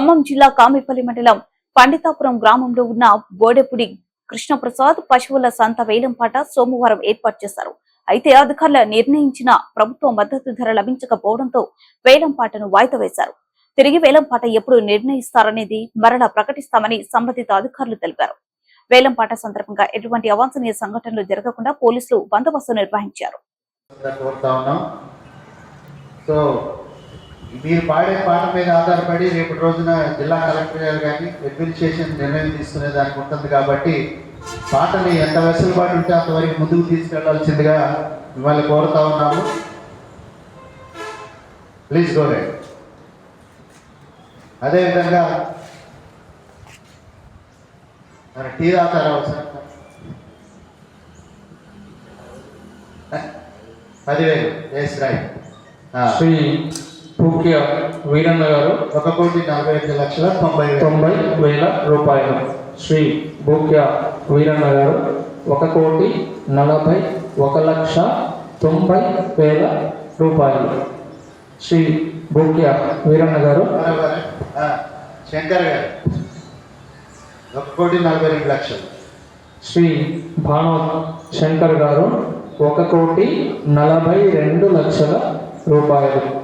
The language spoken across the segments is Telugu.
ఖమ్మం జిల్లా కామిపల్లి మండలం పండితాపురం గ్రామంలో ఉన్న బోడెపుడి కృష్ణప్రసాద్ పశువుల సంత వేలంపాట సోమవారం ఏర్పాటు చేశారు. అయితే అధికారుల నిర్ణయించిన ప్రభుత్వ మద్దతు ధర లభించకపోవడంతో వేలంపాటను వాయిదా వేశారు. తిరిగి వేలంపాట ఎప్పుడు నిర్ణయిస్తారనేది మరలా ప్రకటిస్తామని సంబంధిత అధికారులు తెలిపారు. వేలంపాట సందర్భంగా ఎటువంటి అవాంఛనీయ సంఘటనలు జరగకుండా పోలీసులు బందోబస్తు నిర్వహించారు కూడా కోరుతా ఉన్నాం సో మీరు పాడే పాట మీద ఆధారపడి రేపు రోజున జిల్లా కలెక్టర్ గారు కానీ అడ్మినిస్ట్రేషన్ నిర్ణయం తీసుకునే దానికి ఉంటుంది కాబట్టి పాటని ఎంత వెసులుబాటు ఉంటే అంతవరకు ముందుకు తీసుకెళ్ళాల్సిందిగా మిమ్మల్ని కోరుతా ఉన్నాము. ప్లీజ్ గోరే అదేవిధంగా మన టీ తాగుతారా ఒకసారి. పదివేలు. ఎస్ రైట్ శ్రీ పూక్య వీరన్న గారు ఒక కోటి నలభై ఐదు లక్షల తొంభై తొంభై వేల రూపాయలు. శ్రీ భూక్య వీరన్న గారు ఒక కోటి నలభై ఒక లక్ష తొంభై వేల రూపాయలు. శ్రీ భూక్య వీరన్న గారు. శంకర్ గారు. ఒక కోటి నలభై రెండు లక్షలు. శ్రీ భాను శంకర్ గారు ఒక కోటి నలభై రెండు లక్షల రూపాయలు.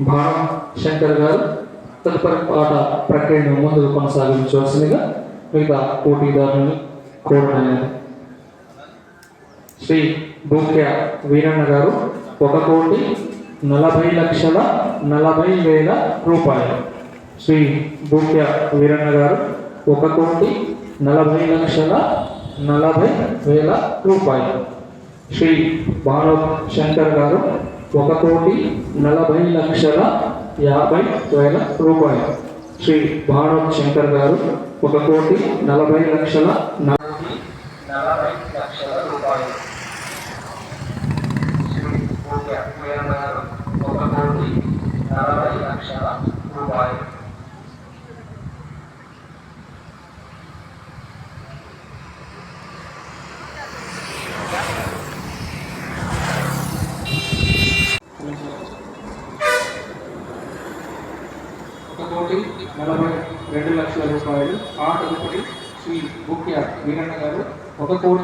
భాను శంకర్ గారు తదుపరి పాట ప్రక్రియను ముందుకు కొనసాగించవలసిందిగా మిగతా పోటీదారులను కోరడమైనది శ్రీ భూక్య వీరన్న గారు ఒక కోటి నలభై లక్షల నలభై వేల రూపాయలు. శ్రీ భూక్య వీరన్న గారు ఒక కోటి నలభై లక్షల నలభై వేల రూపాయలు. శ్రీ భాను శంకర్ గారు ఒక కోటి నలభై లక్షల యాభై వేల రూపాయలు. శ్రీ భాను శంకర్ గారు ఒక కోటి నలభై లక్షల నలభై నలభై లక్షల రూపాయలు. శ్రీ ఒక కోటి నలభై లక్షల రూపాయలు ఒక కోటి నలభై రెండు లక్షల రూపాయలు. ఆ తదుపరి శ్రీ ముఖ్య వీరన్న గారు ఒక కోటి